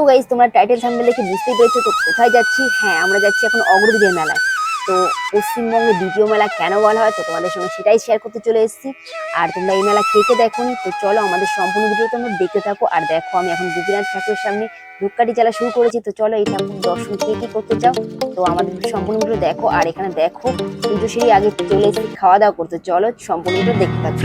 তো গাইজ তোমরা title thumbnail দেখে বুঝতেই পেরেছ, তো কোথায় যাচ্ছি? হ্যাঁ আমরা যাচ্ছি এখন অগ্রদীপের মেলায়। তো পশ্চিমবঙ্গের দ্বিতীয় মেলা কেন বলা হয়, তো তোমাদের সঙ্গে সেটাই শেয়ার করতে চলে এসেছি। আর তোমরা এই মেলা কে কে দেখোনি, তো চলো আমাদের সম্পূর্ণ ভিডিও তোমরা দেখতে থাকো। আর দেখো, আমি এখন গোপীনাথ ঠাকুরের সামনে ধূপকাঠি জ্বালা শুরু করেছি, তো চলো ঠাকুর দর্শন কে করতে চাও? তো আমাদের সম্পূর্ণ ভিডিও দেখো, আর এখানে দেখো সূর্য সিঁড়ি আগে চলে এসেছি, খাওয়া দাওয়া করতে। চলো সম্পূর্ণ ভিডিও দেখতে থাকো.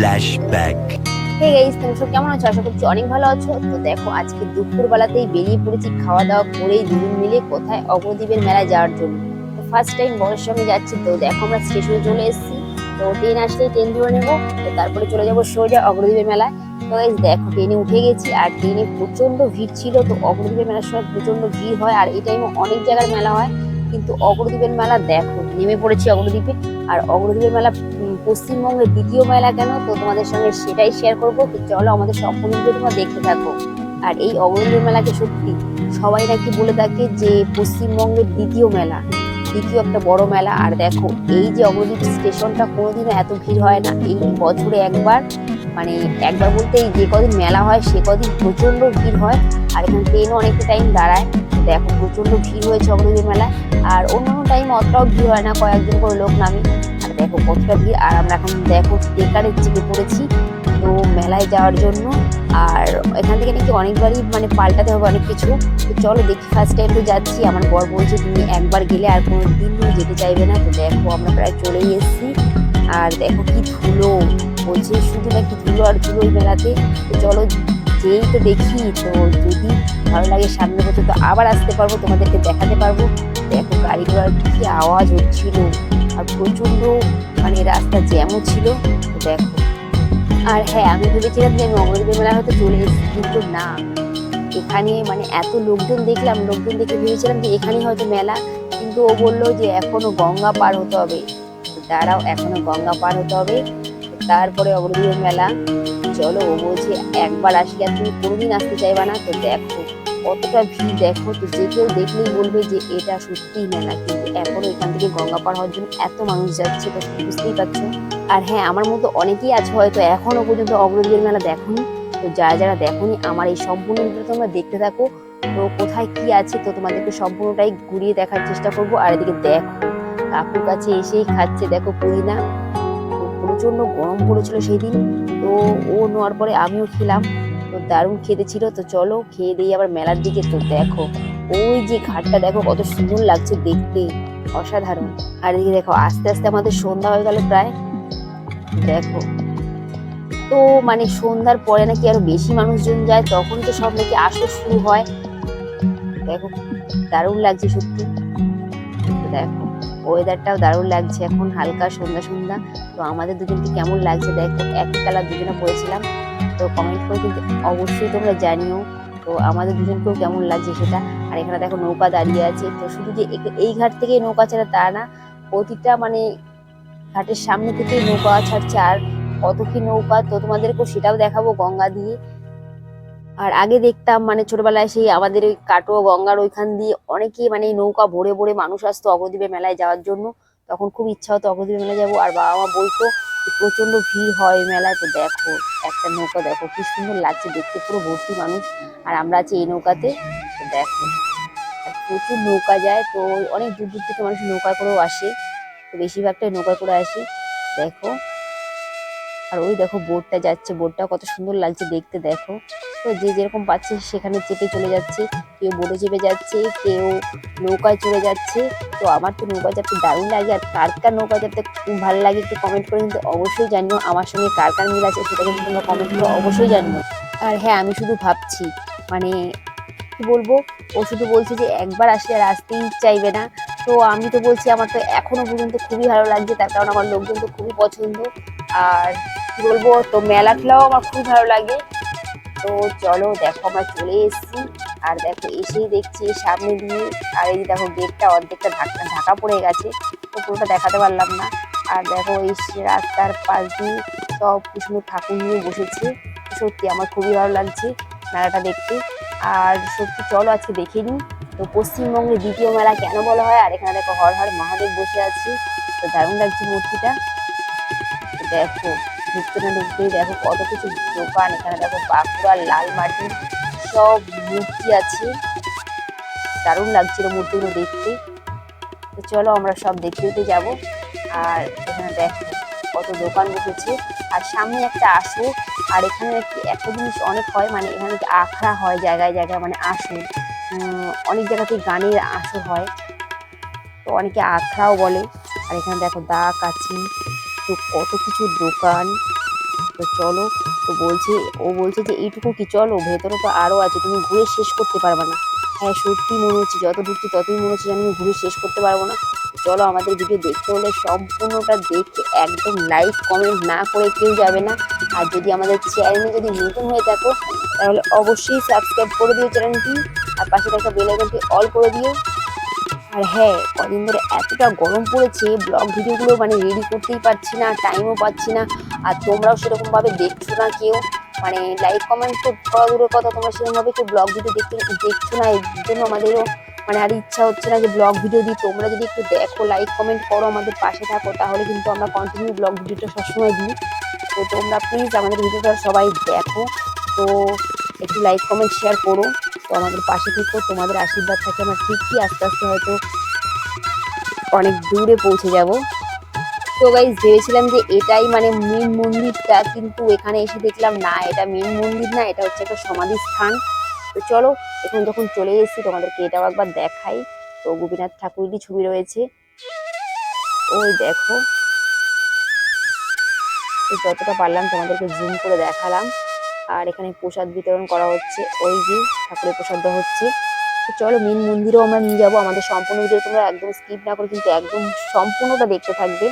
হে গাইস তুমি সব কেমন আছো? আশা করছি অনেক ভালো আছো। তো দেখো, আজকে দুপুর বেলাতেই বেরিয়ে পড়েছি। খাওয়া দাওয়া করেই দুজন মিলে কোথায়? অগ্রদ্বীপের মেলায় যাওয়ার জন্য। তো ফার্স্ট টাইম বরের সঙ্গে যাচ্ছি। তো দেখো, আমরা স্টেশনে চলে এসেছি। তো ট্রেন আসলেই ট্রেন ধরে নেব। তো তারপরে চলে যাব সোজা অগ্রদ্বীপের মেলায়। তো গাইস দেখো ট্রেনে উঠে গেছি। আর ট্রেনে প্রচণ্ড ভিড় ছিল। তো অগ্রদ্বীপের মেলার সময় প্রচণ্ড ভিড় হয়। আর এই টাইমে অনেক জায়গার মেলা হয়। কিন্তু অগ্রদ্বীপের মেলা দেখো, নেমে পড়েছি অগ্রদ্বীপে। আর অগ্রদ্বীপের মেলা পশ্চিমবঙ্গের দ্বিতীয় মেলা কেন? তো তোমাদের সঙ্গে সেটাই শেয়ার করব। চলো আমাদের সম্পূর্ণ তোমরা দেখতে থাকো। আর এই অগ্রদ্বীপের মেলাকে সত্যি সবাই নাকি বলে থাকে যে পশ্চিমবঙ্গের দ্বিতীয় মেলা, দ্বিতীয় একটা বড় মেলা। আর দেখো, এই যে অগ্রদ্বীপ স্টেশনটা কোনোদিনও এত ভিড় হয় না। এই বছরে একবার মানে একবার বলতে এই যে কদিন মেলা হয়, সে কদিন প্রচণ্ড ভিড় হয়। আর এখানে ট্রেনও অনেকটা টাইম দাঁড়ায়। দেখো প্রচণ্ড ভিড় হয়েছে অগ্রদ্বীপ মেলায়। আর অন্যান্য টাইম অতটাও ভিড় হয় না, কয়েকজন করে লোক নামে। আর দেখো কতটা ভিড়। আর আমরা এখন দেখো টেকারে চেপে পড়েছি। তো মেলায় যাওয়ার জন্য। আর এখান থেকে নাকি অনেকবারই মানে পাল্টাতে হবে অনেক কিছু। তো চলো দেখি ফার্স্ট টাইম তো যাচ্ছি। আমার বর বলছে, তুমি একবার গেলে আর কোনো দিন যেতে চাইবে না। তো দেখো আমরা প্রায় চলেই এসেছি। আর দেখো কি ধুলো। বলছে, শুধু নাকি ধুলো আর ধুলো মেলাতে। তো চলো যেই তো দেখি, তো যদি ভালো লাগে সামনে তো আবার আসতে পারব, তোমাদেরকে দেখাতে পারব। দেখো গাড়ি ঘোড়ার কি আওয়াজ হচ্ছিল, আর প্রচণ্ড মানে রাস্তা জ্যামও ছিল দেখো। আর হ্যাঁ আমি ভেবেছিলাম যে আমি অমরদীপের মেলা হয়তো চলে এসেছি, কিন্তু না। এখানে মানে এত লোকজন দেখলাম, লোকজন দেখে ভেবেছিলাম যে এখানেই হয়তো মেলা, কিন্তু ও বলল যে এখনও গঙ্গা পার হতে হবে। দাঁড়াও, এখনও গঙ্গা পার হতে হবে। তারপরে অগ্রদীপের মেলা। চলো, ও বলছে, একবার আসলে আর তুমি কোনোদিন আসতে চাইবা না? তো দেখো, কতটা ভিড়, দেখো তো, যে কেউ দেখলেই বলবে যে এটা সত্যিই মেলা কিন্তু এখনও এখান থেকে গঙ্গা পার হওয়ার জন্য এত মানুষ যাচ্ছে, তো বুঝতেই পারছ? আর হ্যাঁ আমার মতো অনেকেই আছে হয়তো এখনও পর্যন্ত অগ্রদীপের মেলা দেখোনি। তো যারা যারা দেখোনি, আমার এই সম্পূর্ণ ভিডিও তোমরা দেখতে থাকো। তো কোথায় কি আছে, তো তোমাদেরকে সম্পূর্ণটাই ঘুরিয়ে দেখার চেষ্টা করব। আর এদিকে দেখো, কাকুর কাছে এসেই খাচ্ছে, দেখো পুদিনা। তো প্রচণ্ড গরম পড়েছিল সেই দিন তো ও নেওয়ার পরে আমিও খেলাম। তো দারুণ খেতে ছিল। তো চলো খেয়ে দিই আবার মেলার দিকে। তো দেখো, ওই যে ঘাটটা দেখো কত সুন্দর লাগছে দেখতে। অসাধারণ। আর এদিকে দেখো, আস্তে আস্তে আমাদের সন্ধ্যা হয়ে গেল প্রায়। দেখো। তো মানে সন্ধ্যার পরে নাকি আরও বেশি মানুষজন যায়, তখন তো সব নাকি আসতে শুরু হয়। দেখো, দারুণ লাগছে সত্যি। দেখো। ওয়েদারটাও দারুণ লাগছে, এখন হালকা সন্ধ্যা সন্ধ্যা। তো আমাদের দুজনকে কেমন লাগছে? দেখো, একই কালার দুজনে পড়েছিলাম তো কমেন্ট করে কিন্তু অবশ্যই তোমরা জানিও। তো আমাদের দুজনকেও কেমন লাগছে সেটা? আর এখানে দেখো নৌকা দাঁড়িয়ে আছে। তো শুধু যে এই ঘাট থেকে নৌকা ছাড়া তা না, প্রতিটা মানে ঘাটের সামনে থেকে নৌকা ছাড়ছে। আর কত কি নৌকা? তো তোমাদেরকেও সেটাও দেখাবো গঙ্গা দিয়ে। আর আগে দেখতাম মানে ছোটবেলায় সেই আমাদের ওই কাটোয়া গঙ্গার ওইখান দিয়ে অনেকেই মানে নৌকা ভরে ভরে মানুষ আসতো অগ্রদ্বীপের মেলায় যাওয়ার জন্য। তখন খুব ইচ্ছা হতো অগ্রদ্বীপের মেলায় যাব। আর বাবা মা বলতো প্রচণ্ড ভিড় হয় মেলায়। তো দেখো, একটা নৌকা দেখো, কি সুন্দর লাগছে দেখতে, পুরো ভর্তি মানুষ। আর আমরা আছি এই নৌকাতে দেখো। প্রচুর নৌকা যায়, তো অনেক দূর দূর থেকে মানুষ নৌকা করেও আসে। তো বেশিরভাগটাই নৌকা করে আসে। দেখো। আর ওই দেখো বোটটা যাচ্ছে, বোটটা কত সুন্দর লাগছে দেখতে দেখো। তো যে যেরকম পাচ্ছে সেখানে চেপে চলে যাচ্ছে, কেউ বোটে চেপে যাচ্ছে, কেউ নৌকায় চলে যাচ্ছে। তো আমার তো নৌকা চাপতে দারুণ লাগে, আর কার কার নৌকা চাপতে খুব ভালো লাগে একটু কমেন্ট করে কিন্তু অবশ্যই জানিও আমার সঙ্গে কার কার মিল আছে সেটা কিন্তু তোমরা কমেন্ট করে অবশ্যই জানিও। আর হ্যাঁ আমি শুধু ভাবছি মানে কি বলব, ও শুধু বলছে যে একবার আসলে আর আসতেই চাইবে না। তো আমি তো বলছি আমার তো এখনও পর্যন্ত খুবই ভালো লাগছে, তার কারণ আমার লোকজন তো খুবই পছন্দ। আর কি বলব, তো মেলা ঠেলাও আমার খুবই ভালো লাগে। তো চলো দেখো, আমরা চলে এসেছি। আর দেখো, এসেই দেখছি সামনে দিয়ে। আর এই দেখো গেটটা অর্ধেকটা ঢাকা ঢাকা পড়ে গেছে। তো পুরোটা দেখাতে পারলাম না। আর দেখো, এই রাস্তার পাশ দিয়ে সব কৃষ্ণ ঠাকুর নিয়ে বসেছে। সত্যি আমার খুবই ভালো লাগছে মেলাটা দেখতে। আর সত্যি চলো আজকে দেখে নিই। তো পশ্চিমবঙ্গের দ্বিতীয় মেলা কেন বলা হয়? আর এখানে দেখো, হর হর মহাদেব বসে আছে। তো দারুণ লাগছে মূর্তিটা। দেখো ঢুকতে না ঢুকতেই দেখো কত কিছু দোকান এখানে দেখো বাঁকুড়ার লাল মাটি সব মূর্তি আছে। দারুণ লাগছিল মূর্তিগুলো দেখতে। তো চলো আমরা সব দেখতে দেখতে যাব। আর এখানে দেখো কত দোকান বসেছে। আর সামনে একটা আসর আর এখানে একটি জিনিস অনেক হয় মানে এখানে আখড়া হয় জায়গায় জায়গায় মানে উম, অনেক জায়গাতে গানের আসর হয়। তো অনেকে আখড়াও বলে। আর এখানে দেখো দা কাচি তো কত কিছু দোকান। তো চলো, তো বলছে, ও বলছে যে এইটুকু কি? চলো, ভেতরে তো আরও আছে, তুমি ঘুরে শেষ করতে পারবে না। হ্যাঁ সত্যি মনে হচ্ছে যত ঢুকছি ততই মনে হচ্ছে আমি ঘুরে শেষ করতে পারব না। চলো, আমাদের ভিডিও দেখতে হলে সম্পূর্ণটা দেখে একদম লাইক, কমেন্ট না করে কেউ যাবে না। আর যদি আমাদের চ্যানেলে যদি নতুন হয়ে থাকো, তাহলে অবশ্যই সাবস্ক্রাইব করে দিও চ্যানেলটি আর পাশে থাকা বেল আইকনটি অল করে দিও। আর হ্যাঁ কদিন ধরে এতটা গরম পড়েছে ব্লগ ভিডিওগুলো মানে রেডি করতেই পারছি না টাইমও পাচ্ছি না। আর তোমরাও সেরকমভাবে দেখছ না কেউ? মানে লাইক কমেন্ট তো করা দূরের কথা, তোমরা সেরকমভাবে কেউ ব্লগ ভিডিও দেখতে দেখছ না? এর জন্য আমাদেরও মানে আর ইচ্ছা হচ্ছে না যে ব্লগ ভিডিও দিই। তোমরা যদি একটু দেখো লাইক কমেন্ট করো আমাদের পাশে থাকো, তাহলে কিন্তু আমরা কন্টিনিউ ব্লগ ভিডিওটা সবসময় দিই। তো তোমরা প্লিজ আমাদের ভিডিওটা সবাই দেখো। তো একটু লাইক কমেন্ট শেয়ার করো। তো আমাদের পাশে থেকো, তোমাদের আশীর্বাদ থাকে আমরা ঠিকই আস্তে আস্তে হয়তো অনেক দূরে পৌঁছে যাব। তো গাইজ ভেবেছিলাম যে এটাই মানে মেন মন্দিরটা, কিন্তু এখানে এসে দেখলাম না, এটা মেন মন্দির না, এটা হচ্ছে একটা সমাধি স্থান তো চলো, এখন যখন চলে এসেছি, তোমাদেরকে এটাও একবার দেখাই। তো গোপীনাথ ঠাকুরেরই ছবি রয়েছে। ওই দেখো। যতটা পারলাম তোমাদেরকে জুম করে দেখালাম। আর এখানে প্রসাদ বিতরণ করা হচ্ছে। ওই যে ঠাকুরের প্রসাদ দেওয়া হচ্ছে। চলো মেন মন্দিরেও আমরা নিয়ে যাব। আমাদের সম্পূর্ণ ভিডিও তোমরা একদম স্কিপ না করে কিন্তু একদম সম্পূর্ণটা দেখতে থাকবে।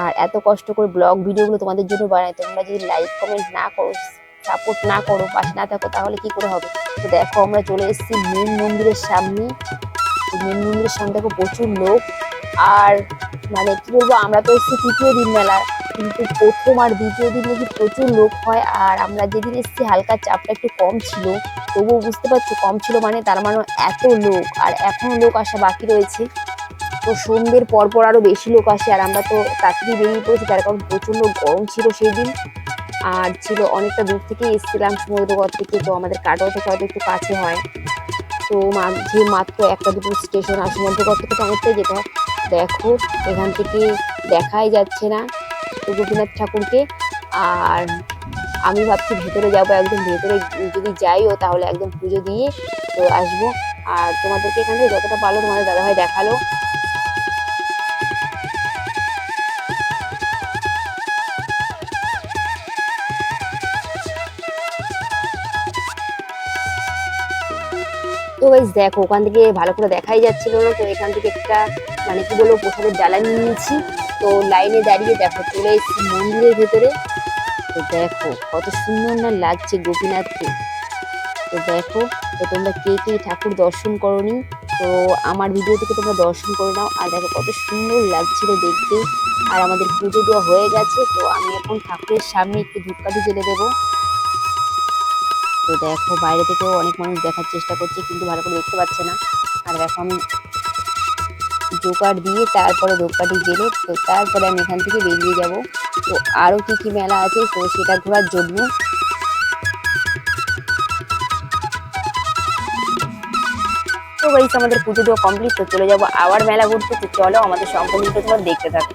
আর এত কষ্ট করে ব্লগ ভিডিওগুলো তোমাদের জন্য বানাই। তোমরা যদি লাইক কমেন্ট না করো সাপোর্ট না করো, পাশে না থাকো, তাহলে কি করে হবে? তো দেখো আমরা চলে এসেছি মেন মন্দিরের সামনে। মেন মন্দিরের সামনে দেখো প্রচুর লোক। আর মানে কি বলব, আমরা তো এসেছি তৃতীয় দিন মেলা কিন্তু প্রথম আর দ্বিতীয় দিন নাকি প্রচুর লোক হয়, আর আমরা যেদিন এসেছি, হালকা চাপটা একটু কম ছিল। তবুও বুঝতে পারছ, কম ছিল মানে তার মানে এত লোক, আর এখনও লোক আসা বাকি রয়েছে। তো সন্ধ্যের পরপর আরও বেশি লোক আসে, আর আমরা তো তাড়াতাড়ি বেরিয়ে পড়েছি, তার কারণ প্রচণ্ড গরম ছিল সেই দিন আর ছিল অনেকটা দূর থেকে এসেছিলাম, সমুদ্রগড় থেকে, তো আমাদের কাটোয়া থেকে হয়তো একটু কাছে হয়। তো মাঝে মাত্র একটা দুটো স্টেশন আর সমুদ্রগড় থেকে তো অনেকটাই যেতে হয়। দেখো, এখান থেকে দেখাই যাচ্ছে না। গোপীনাথ ঠাকুরকে। আর আমি ভাবছি ভেতরে যাব একদম, ভেতরে যদি যাইও তাহলে একদম পুজো দিয়ে তো আসব। আর তোমাদেরকে এখান থেকে যতটা পারল তোমাদের দাদাভাই দেখাল। তো গাইজ দেখো, ওখান থেকে ভালো করে দেখাই যাচ্ছিল না, তো এখান থেকে একটা মানে কি বলব, প্রসাদের ডালা নিয়ে নিয়েছি। তো লাইনে দাঁড়িয়ে দেখো, চলে এসেছি মন্দিরের ভেতরে। তো দেখো, কত সুন্দর না লাগছে গোপীনাথকে। তো দেখো, তো তোমরা কে কে ঠাকুর দর্শন করনি, তো আমার ভিডিও থেকে তোমরা দর্শন করে নাও। আর দেখো, কত সুন্দর লাগছিল দেখতে। আর আমাদের পুজো দেওয়া হয়ে গেছে, তো আমি এখন ঠাকুরের সামনে একটু ধূপকাঠি জেলে দেবো। তো দেখো, বাইরে থেকেও অনেক মানুষ দেখার চেষ্টা করছে, কিন্তু ভালো করে দেখতে পাচ্ছে না। আর দেখো আমি জোকার দিয়ে তারপরে ধূপকাঠি জেলে তো তারপরে আমি এখান থেকে বেরিয়ে যাব। তো আরও কি কি মেলা আছে, তো সেটা ঘোরার জন্য। তো গাইস, আমাদের পুজো দেওয়া কমপ্লিট তো চলে যাব আবার মেলা ঘুরতে। তো চলো, আমাদের সম্পূর্ণ তোমার দেখতে থাকো।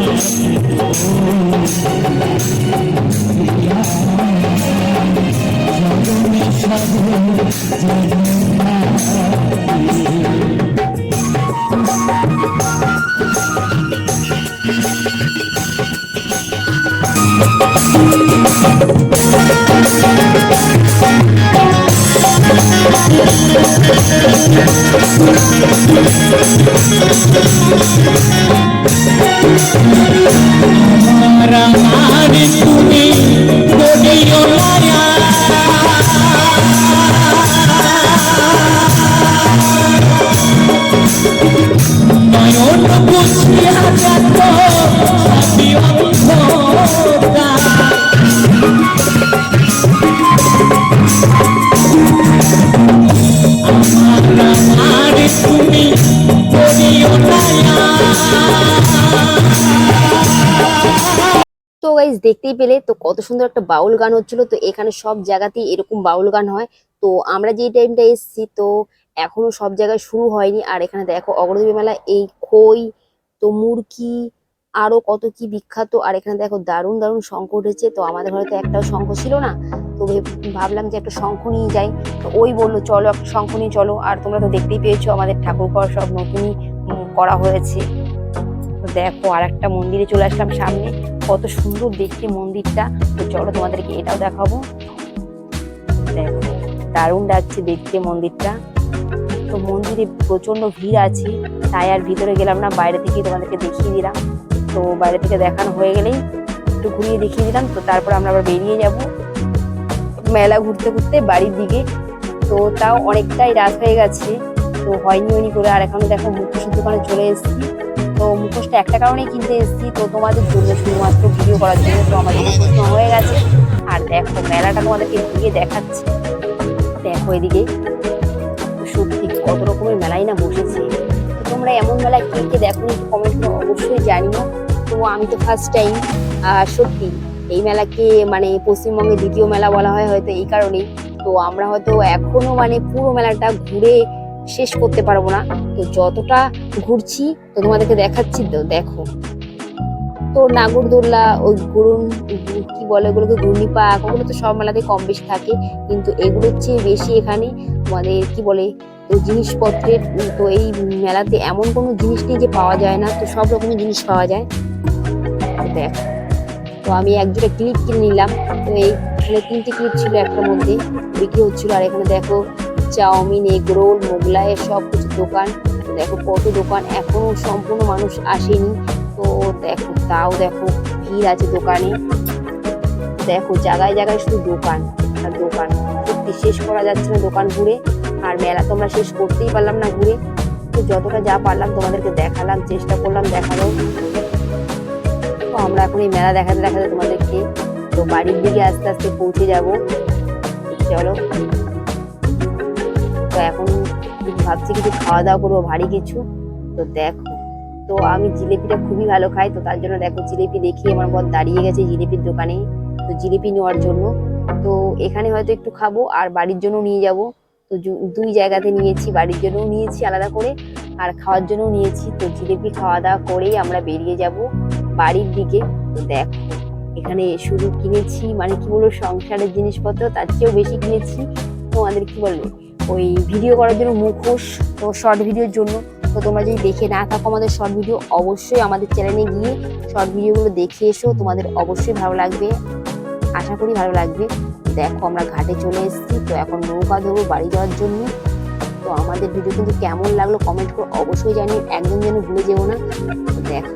আমার গাইজ দেখতেই পেলে তো কত সুন্দর একটা বাউল গান হচ্ছিল। তো এখানে সব জায়গাতেই এরকম বাউল গান হয়। তো আমরা যেই টাইমটা এসেছি, তো এখনও সব জায়গায় শুরু হয়নি। আর এখানে দেখো, অগ্রদেবী মেলা, এই খই, তো মুরকি, আরও কত কি বিখ্যাত। আর এখানে দেখো, দারুণ দারুণ শঙ্খ উঠেছে। তো আমাদের ঘরে তো একটাও শঙ্খ ছিল না। তো ভেব- ভাবলাম যে একটা শঙ্খ নিয়ে যাই। তো ওই বলল, চলো একটা শঙ্খ নিয়ে চলো। আর তোমরা তো দেখতেই পেয়েছ, আমাদের ঠাকুর ঘর সব নতুনই করা হয়েছে। দেখো আর একটা মন্দিরে চলে আসলাম সামনে। কত সুন্দর দেখতে মন্দিরটা। তো চলো তোমাদেরকে এটাও দেখাবো। দেখো, দারুণ লাগছে দেখতে মন্দিরটা। তো মন্দিরে প্রচণ্ড ভিড় আছে, তাই আর ভিতরে গেলাম না, বাইরে থেকে তোমাদেরকে দেখিয়ে দিলাম। তো বাইরে থেকে দেখানো হয়ে গেলেই একটু ঘুরিয়ে দেখিয়ে দিলাম, তো তারপর আমরা আবার বেরিয়ে যাব। মেলা ঘুরতে ঘুরতে বাড়ির দিকে। তো তাও অনেকটাই রাত হয়ে গেছে, তো হয়নি হয়নি করে। আর এখন দেখো মুখোশের দোকানে চলে এসেছি। তো মুখোশটা একটা কারণেই কিনতে এসেছি। তো তোমাদের জন্য শুধুমাত্র ভিডিও করার জন্য তো আমাদের মুখোশ হয়ে গেছে। আর দেখো, মেলাটা তোমাদেরকে ঘুরিয়ে দেখাচ্ছি। দেখো এদিকে, সত্যি কত রকমের মেলাই না বসেছে। তোমরা এমন মেলায় কে কে দেখো কমেন্ট অবশ্যই জানিও। তো আমি তো ফার্স্ট টাইম সত্যি, এই মেলাকে মানে পশ্চিমবঙ্গে দ্বিতীয় মেলা বলা হয় হয়তো এই কারণেই। তো আমরা হয়তো এখনও মানে পুরো মেলাটা ঘুরে শেষ করতে পারব না। তো যতটা ঘুরছি, তো তোমাদেরকে দেখাচ্ছি, তো দেখো। তো নাগরদোল্লা ওই গুরুন কি বলে ওগুলোকে? ঘূর্ণি পাক ওগুলো তো সব মেলাতে কম বেশি থাকে। কিন্তু এগুলোর চেয়ে বেশি এখানে আমাদের কি বলে, তো জিনিসপত্রের, তো এই মেলাতে এমন কোনো জিনিস নেই যে পাওয়া যায় না, তো সব রকমের জিনিস পাওয়া যায়। দেখো। তো আমি একজোড়া ক্লিপ কিনে নিলাম। তো এই তিনটে ক্লিপ ছিল একটার মধ্যে, বিক্রি হচ্ছিল। আর এখানে দেখো চাউমিন এগ রোল মোগলাই, সব কিছু দোকান। দেখো কত দোকান, এখনও সম্পূর্ণ মানুষ আসেনি। তো দেখো, তাও দেখো, ভিড় আছে দোকানে। দেখো, জায়গায় জায়গায় শুধু দোকান আর দোকান। সত্যি শেষ করা যাচ্ছে না দোকান ঘুরে। আর মেলা তো আমরা শেষ করতেই পারলাম না ঘুরে। তো যতটা যা পারলাম তোমাদেরকে দেখালাম, চেষ্টা করলাম দেখানো তো আমরা এখন এই মেলা দেখাতে দেখাতে তোমাদেরকে তো বাড়ির দিকে আস্তে আস্তে পৌঁছে যাব। চলো। তো এখন ভাবছি কিছু খাওয়া দাওয়া করব, ভারী কিছু। তো দেখো, তো আমি জিলেপিটা খুবই ভালো খাই, তো তার জন্য দেখো জিলেপি দেখি, আমার বর দাঁড়িয়ে গেছে জিলেপির দোকানে, তো জিলেপি নেওয়ার জন্য। তো এখানে হয়তো একটু খাব, আর বাড়ির জন্য নিয়ে যাব। তো দুই জায়গাতে নিয়েছি, বাড়ির জন্যও নিয়েছি আলাদা করে, আর খাওয়ার জন্যও নিয়েছি। তো জিলেপি খাওয়া দাওয়া করেই আমরা বেরিয়ে যাব বাড়ির দিকে। তো দেখো, এখানে শুধু কিনেছি মানে কি বলব, সংসারের জিনিসপত্র, তার চেয়েও বেশি কিনেছি। তোমাদের কি বলব ওই ভিডিও করার জন্য মুখোশ তো শর্ট ভিডিওর জন্য। তো তোমরা যদি দেখে না থাকো আমাদের শর্ট ভিডিও অবশ্যই আমাদের চ্যানেলে গিয়ে শর্ট ভিডিওগুলো দেখে এসো। তোমাদের অবশ্যই ভালো লাগবে। আশা করি ভালো লাগবে। দেখো আমরা ঘাটে চলে এসেছি, তো এখন নৌকা ধরবো বাড়ি যাওয়ার জন্য। তো আমাদের ভিডিও কিন্তু কেমন লাগল কমেন্ট করে অবশ্যই জানি একদম যেন ভুলে যেও না। দেখো,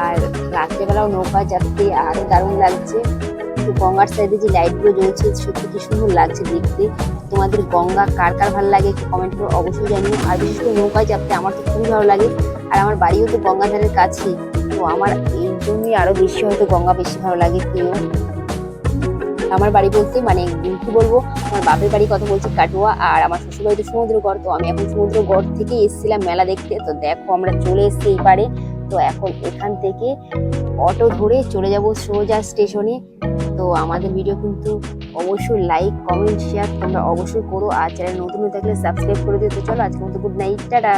আর রাত্রেবেলাও নৌকা যাতে আরও দারুণ লাগছে। গঙ্গার সাইডে যে লাইটগুলো জ্বলছে, সত্যি কি সুন্দর লাগছে দেখতে। তোমাদের গঙ্গা কার কার ভালো লাগে একটু কমেন্ট করে অবশ্যই জানিও। আর বিশেষ করে নৌকায় চাপতে আমার তো খুবই ভালো লাগে। আর আমার বাড়িও তো গঙ্গাধারের কাছে তো আমার এই জন্যই আরও বেশি হয়তো গঙ্গা বেশি ভালো লাগে প্রিয় আমার বাড়ি বলতে মানে কি বলব? আমার বাপের বাড়ি কথা বলছি কাটুয়া আর আমার শ্বশুর তো সমুদ্রগড়। তো আমি এখন সমুদ্রগড় থেকে এসেছিলাম মেলা দেখতে। তো দেখো আমরা চলে এসেছি এই পারে তো এখন এখান থেকে অটো ধরে চলে যাব সোজা স্টেশনে। তো আমাদের ভিডিও কিন্তু অবশ্যই লাইক কমেন্ট শেয়ার তোমরা অবশ্যই করো। আর চ্যানেল নতুন হয়ে থাকলে সাবস্ক্রাইব করে দিতে চলো আজকে মতো গুড নাইট টাটা।